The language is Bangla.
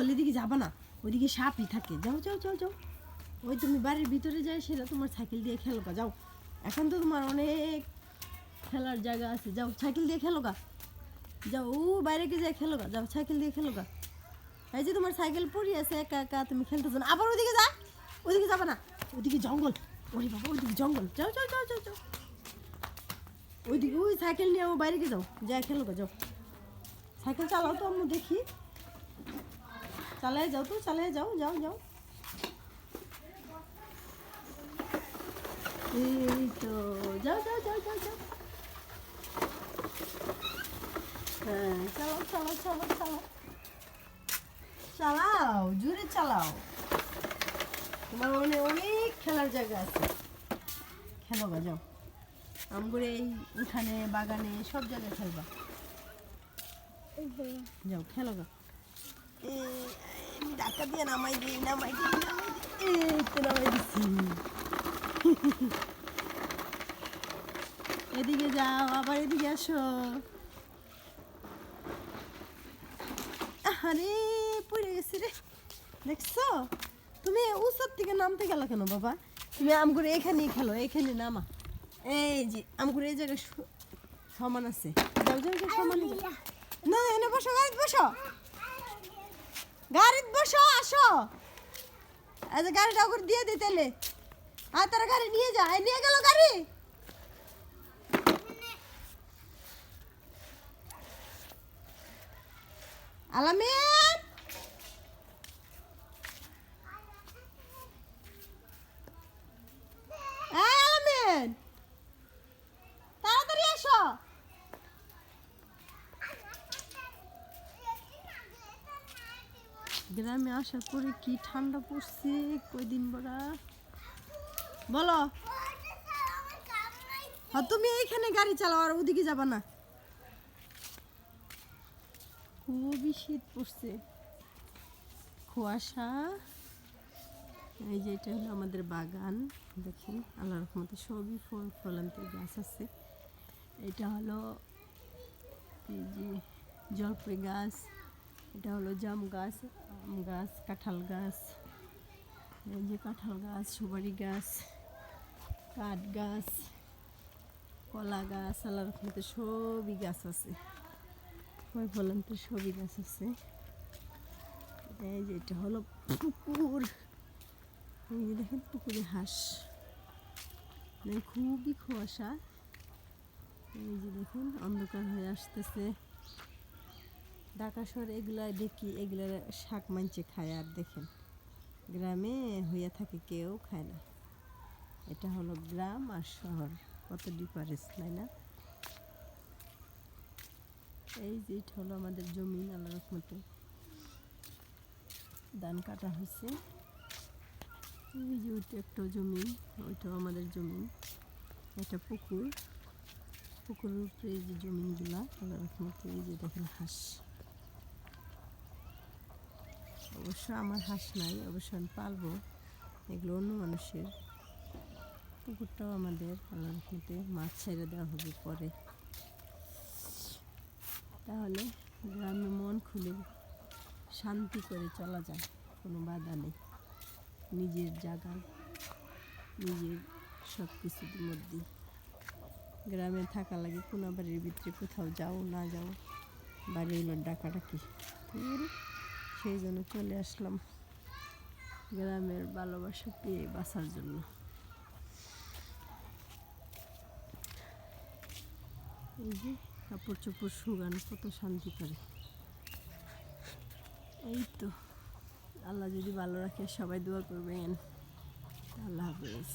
জঙ্গল এদিকে যাবা না, ওইদিকে সাপই থাকে। যাও যাও যাও যাও। ওই তুমি বাড়ির ভিতরে যাই, সেটা তোমার সাইকেল দিয়ে খেলো গা, যাও। এখন তো তোমার অনেক খেলার জায়গা আছে, যাও, সাইকেল দিয়ে খেলো গা। যাও ও বাইরে গিয়ে যাই, খেলো গা, যাও, সাইকেল দিয়ে খেলো গা। এই যে তোমার সাইকেল পড়ে আছে, একা একা, তুমি খেলতেছো না। আবার ওদিকে যা ওদিকে যাবা না। ওদিকে জঙ্গল। ওরে বাবা ওদিকে জঙ্গল। যাও যাও যাও যাও যাও। ওইদিকে, ওই সাইকেল নিয়ে ও বাইরে গিয়ে যাও, যাই, খেলো গা, যাও। সাইকেল চালাও তো আমি দেখি। চালায় যাও তো চালায় যাও যাও যাও। এই তো যাও যাও যাও যাও যাও। হ্যাঁ চালাও চালাও চালাও চালাও। চালাও জোরে চালাও। তোমার মনে অনেক খেলার জায়গা আছে। খেলো গা যাও। আমগুলো এই উঠানে বাগানে সব জায়গায় খেলবা। যাও খেলো গা। ডাকা দিয়ে নামাই দিই নামাই দিই নামাই দিই। নামাই দিচ্ছি এদিকে যাও আবার এদিকে আসো। আরে পড়ে গেছে রে। দেখছ? তুমি উৎসব থেকে নামতে গেল কেন বাবা? তুমি আমগুলো এখানেই খেলো এখানে নামা। এই যে আমগুলো এই জায়গায় সমান আছে। যাও যাও সমান। না এনে বসো গাড়িতে বসো। গাড়িতে বসো, আসো। আচ্ছা গাড়িটা ওকে দিয়ে দিই তাহলে। আর তারা গাড়ি নিয়ে যা। নিয়ে গেল গাড়ি। আলামিন। গ্রামে আসার পরে কি ঠান্ডা পড়ছে? কয়দিন বড়া? বলো। হ্যাঁ তুমি এইখানে গাড়ি চালাও আর ওদিকে যাবা না। খুবই শীত পড়ছে। কুয়াশা। এই যে এটা হলো আমাদের বাগান, দেখেন, আল্লাহ রহমতে সবই ফল, ফলান্তের গাছ আছে। এটা হলো এই যে জলপাই গাছ, এটা হলো জাম গাছ। আম গাছ, কাঁঠাল গাছ, এই যে কাঁঠাল গাছ, সুপারি গাছ, কাঠ গাছ, কলা গাছ আল্লাহ রহমতে সবই গাছ আছে। ফল ফলান্তের সবই গাছ আছে। এই যে এটা হলো পুকুর। এই যে দেখেন পুকুরে হাঁস। মানে খুবই কুয়াশা। এই যে দেখুন, অন্ধকার হয়ে আসতেছে। ঢাকা শহরে এগুলা দেখি এগুলা শাক মাঞ্চে খায় আর দেখেন, গ্রামে হইয়া থাকে কেউ খায় না। এটা হলো গ্রাম আর শহর, কত ডিফারেন্স তাই না? এই যে এটা হলো আমাদের জমি আল্লাহ রহমতে। ধান কাটা হয়েছে। এই যে ওইটা একটা জমি ওইটাও আমাদের জমি এটা পুকুর, পুকুরের উপরে যে জমিনগুলা, আল্লাহ রহমতে এই যে দেখেন হাঁস। অবশ্য আমার হাঁস নাই, অবশ্য আমি পালবো। এগুলো অন্য মানুষের। পুকুরটাও আমাদের, আল্লাহ রহমতে মাছ ছেড়ে দেওয়া হবে পরে। তাহলে গ্রামে মন খুলে শান্তি করে চলা যায়, কোনো বাধা নেই। নিজের জায়গা, নিজের সব কিছুর মধ্যে। গ্রামে থাকা লাগে, কোনো বাড়ির ভিতরে কোথাও যাও, না যাও, বাড়ি হলো ডাকাডাকি। সেই জন্য চলে আসলাম গ্রামের ভালোবাসা পেয়ে বাঁচার জন্য। এই যে কাপড় চোপড় শুকান কত শান্তি করে এই তো, আল্লাহ যদি ভালো রাখে সবাই দোয়া করবেন। আল্লাহ হাফেজ।